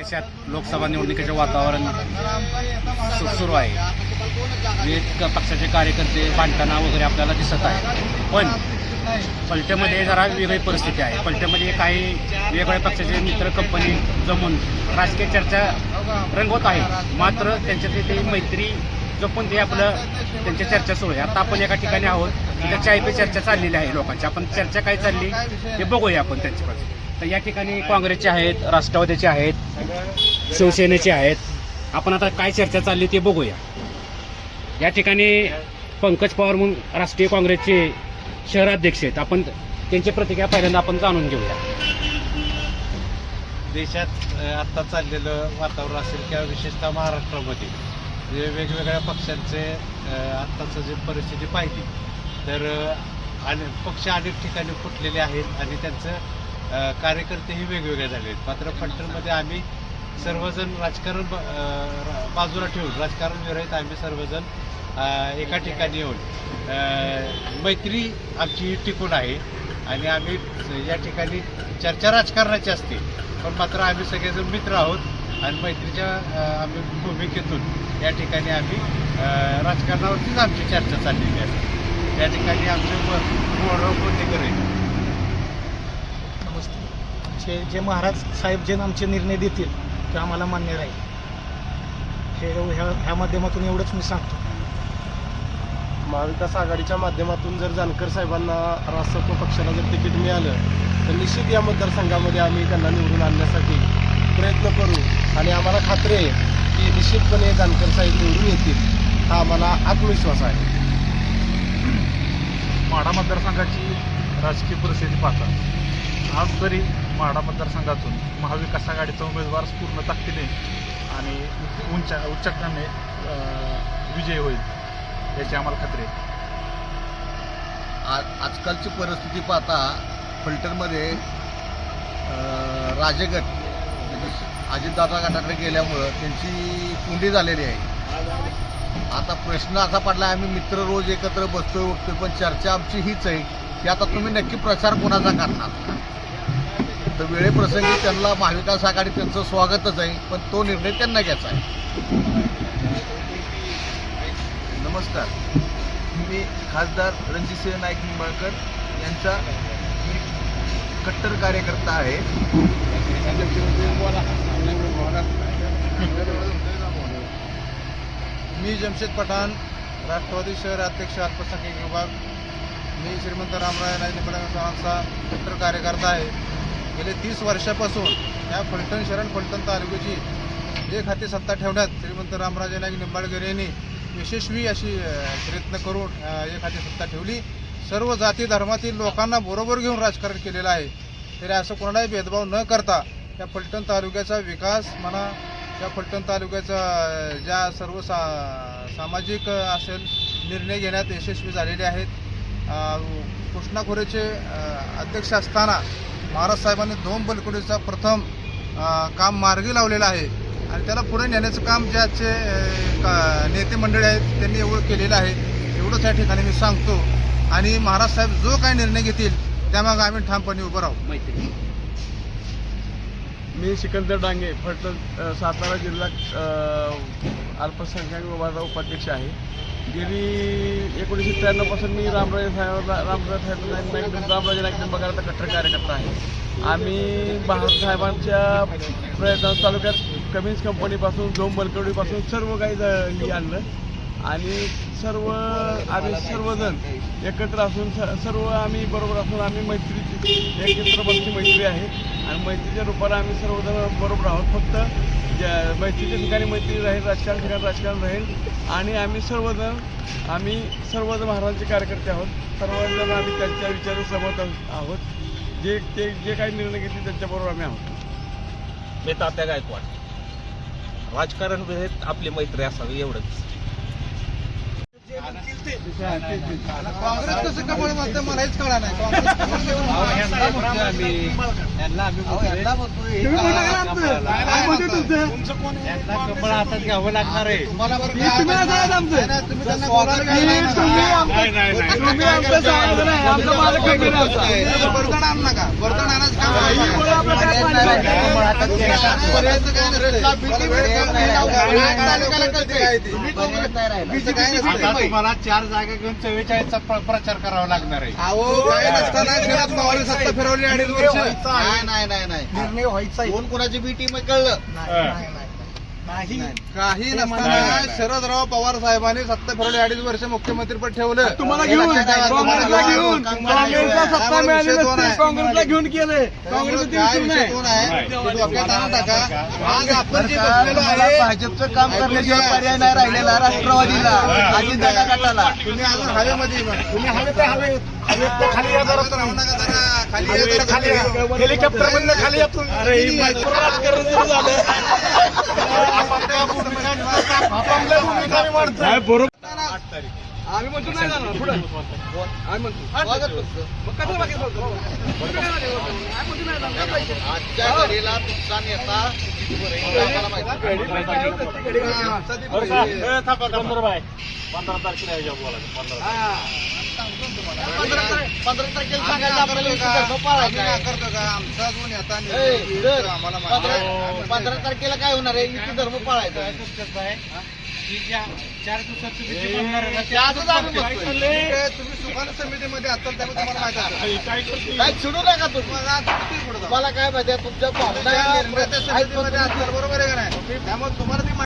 देशात लोकसभा निवडणुकीचे वातावरण सु- सुरू आहे. विविध पक्षाचे कार्यकर्ते बांधताना वगैरे आपल्याला दिसत आहे पण पलट्यामध्ये जरा वेगळी परिस्थिती आहे. पलट्यामध्ये काही वेगवेगळ्या पक्षाचे मित्र कंपनी जमून राजकीय चर्चा रंगवत आहे. मात्र त्यांच्यातली ते मैत्री जपून ते आपलं त्यांची चर्चा सुरू आहे. आता आपण एका ठिकाणी आहोत. त्याच्या चाय पे चर्चा चाललेली आहे लोकांची. आपण चर्चा काय चालली हे बघूया आपण त्यांच्यापासून तर या ठिकाणी काँग्रेसचे आहेत राष्ट्रवादीचे आहेत शिवसेनेचे आहेत. आपण आता काय चर्चा चालली ते बघूया. या ठिकाणी पंकज पवार म्हणून राष्ट्रीय काँग्रेसचे शहराध्यक्ष आहेत. आपण त्यांची प्रतिक्रिया पहिल्यांदा आपण जाणून घेऊया. देशात आत्ता चाललेलं वातावरण असेल किंवा विशेषतः महाराष्ट्रामध्ये जे वेगवेगळ्या पक्षांचे आत्ताचं जे परिस्थिती पाहिली तर आणि पक्ष अनेक ठिकाणी फुटलेले आहेत आणि त्यांचं कार्यकर्तेही वेगवेगळे झाले आहेत. मात्र फलटणमध्ये आम्ही सर्वजण राजकारण ब- रा- बाजूला ठेवून राजकारण विरहित आम्ही सर्वजण एका ठिकाणी येऊन मैत्री आमची टिकून आहे. आणि आम्ही या ठिकाणी चर्चा राजकारणाची असते. पण मात्र आम्ही सगळेजण मित्र आहोत आणि मैत्रीच्या आम्ही भूमिकेतून या ठिकाणी आम्ही राजकारणावरतीच आमची चर्चा चाललेली आहे. या ठिकाणी आमचे मोहराव कोंडेकर आहे जे जे महाराज साहेब जे आमचे निर्णय देतील ते आम्हाला मान्य राहील. हे ह्या ह्या माध्यमातून एवढंच मी सांगतो. महाविकास आघाडीच्या माध्यमातून जर जानकर साहेबांना राष्ट्रत्व पक्षाला जर तिकीट मिळालं तर निश्चित या मतदारसंघामध्ये आम्ही त्यांना निवडून आणण्यासाठी प्रयत्न करू. आणि आम्हाला खात्री आहे की निश्चितपणे जानकर साहेब निवडून येतील हा आम्हाला आत्मविश्वास आहे. माढा मतदारसंघाची राजकीय परिस्थिती पाहता. आज तरी माढा मतदारसंघातून महाविकास आघाडीचा उमेदवार पूर्ण ताकदीने आणि उंच उच्चांकाने विजय विजयी होईल याची आम्हाला खात्री आहे. आज आजकालची परिस्थिती पाहता फलटणमध्ये राजगट म्हणजे अजितदादा गटाकडे गेल्यामुळं त्यांची कुंडी झालेली आहे. आता प्रश्न असा पडला आम्ही मित्र रोज एकत्र बसतोय उठतोय पण चर्चा आमची हीच आहे की आता तुम्ही नक्की प्रचार कोणाचा करणार? तर वेळेप्रसंगी त्यांना महाविकास आघाडी त्यांचं स्वागतच आहे पण तो निर्णय त्यांना घ्यायचा आहे. नमस्कार. मी खासदार रणजितसिंह नाईक निंबाळकर यांचा मी कट्टर कार्यकर्ता आहे. मी जमशेद पठाण राष्ट्रवादी शहर अध्यक्ष अल्पसंख्याक विभाग. मी श्रीमंत रामराय नाईक सरांचा कट्टर कार्यकर्ता आहे. गेले तीस वर्षापासून या फलटण शरण फलटण तालुक्याची एक हाती सत्ता ठेवण्यात श्रीमंत रामराजे नाईक निंबाळकर यांनी यशस्वी अशी प्रयत्न करून एक हाती सत्ता ठेवली. सर्व जाती धर्मातील लोकांना बरोबर घेऊन राजकारण केलेलं आहे. तरी असं कोणालाही भेदभाव न करता या फलटण तालुक्याचा विकास म्हणा या फलटण तालुक्याचा ज्या सर्व सा सामाजिक असेल निर्णय घेण्यात यशस्वी झालेले आहेत. कृष्णा खोरेचे अध्यक्ष असताना महाराज साहेबांनी दोन बलकुडीचा प्रथम काम मार्गी लावलेलं आहे. आणि त्याला पुढे नेण्याचं काम ज्याचे अ, का- नेते मंडळी आहेत त्यांनी एवढं केलेलं आहे. एवढंच या ठिकाणी मी सांगतो. आणि महाराज साहेब जो काय निर्णय घेतील त्यामागं आम्ही ठामपणे उभं राहू. माहिती मी सिकंदर डांगे फलटण सातारा जिल्हा अल्पसंख्याक विभागाचा उपाध्यक्ष आहे. गेली एकोणीसशे त्र्याण्णवपासून मी रामराजे साहेब रामराजे साहेब नाईक रामराजे नाईक निंबाळकरचा कट्टर कार्यकर्ता आहे. आम्ही भारत साहेबांच्या प्रयत्न तालुक्यात कमिन्स कंपनीपासून झोम बलकवडीपासून सर्व काही ज- ही आणलं. आणि सर्व आम्ही सर्वजण एकत्र असून स- सर्व आम्ही बरोबर असून आम्ही मैत्रीची एकत्र बनची मैत्री आहे. आणि मैत्रीच्या रूपाने आम्ही सर्वजण बरोबर आहोत. फक्त ज्या मैत्रीच्या ठिकाणी मैत्री राहील राजकारण ठिकाणी राजकारण राहील. आणि आम्ही सर्वजण आम्ही सर्वजण महाराजांचे कार्यकर्ते आहोत. सर्वजण आम्ही त्यांच्या विचारात सहमत आहोत. जे ते जे काही निर्णय घेतले त्यांच्याबरोबर आम्ही आहोत. मी तात्या गायकवाड. राजकारण विरहित आपली मैत्री असावी एवढंच. काँग्रेस कसं कमळ म्हणतं मला हेच कळा नाही. कमळ हातात घ्यावं लागणार आहे. तुम्हाला बरं काय नाही, नाही, तुम्ही त्यांना बोलायला काही नाही ना. तुम्ही आमचं सांगायचं नाही, आमचं मालक कमी नव्हता. बर्तन आणू नका. बर्तन आणायचं काम काय नसतं. तुम्हाला चार जागा घेऊन चव्वेचाळीसचा प्र- प्रचार करावा लागणार आहे. अहो काय? नसताना शरद पवार सत्ता फिरवली अडीच वर्ष. नाही नाही नाही नाही. निर्णय व्हायचा कोण कोणाची बी टीम आहे कळलं? नाही, नाही, नाही. काही नसताना शरदराव पवार साहेबांनी सत्ता फिरवली. अडीच वर्ष मुख्यमंत्रीपद ठेवलं. तुम्हाला घेऊन काँग्रेसला घेऊन. काँग्रेसला सत्ता मिळाली नसते. काँग्रेसला घेऊन केले. आणू आज भाजपचं काम करण्याशिवाय पर्याय नाही राहिलेला राष्ट्रवादीला अजितदादा गटाला. तुम्ही अजून हवेमध्ये. तुम्ही हवे ते हवे खाली या जरा हेलिकॉप्टर मधनं खाली या तुम्ही. राजकारण सुरू झालं. आपापल्या भूमिका- आपापल्या भूमिका मी मांडतो. आम्ही म्हणतो नाही जाणार पुढे. आम्ही म्हणतो. मग कसं बाकी जाणार. आजच्या घडीला तुमचा नेता आम्हाला माहिती पंधरा पंधरा तारखेला सांगायचं आपल्याला इथे धर्म पाळायचा आहे. ए, पंधरा तारखेला काय होणार आहे इथे धर्म पाळायचा आहे. चार दिवसात त्यातच आम्ही बघतोय. आहे. तुम्ही सुखान समितीमध्ये असाल त्यामुळे तुम्हाला माहिती असेल. काय चिडू नका तुम्ही पुढं जाऊ? काय माहिती आहे तुमच्या भावना समितीमध्ये बरोबर आहे का नाही त्यामुळे तुम्हाला ती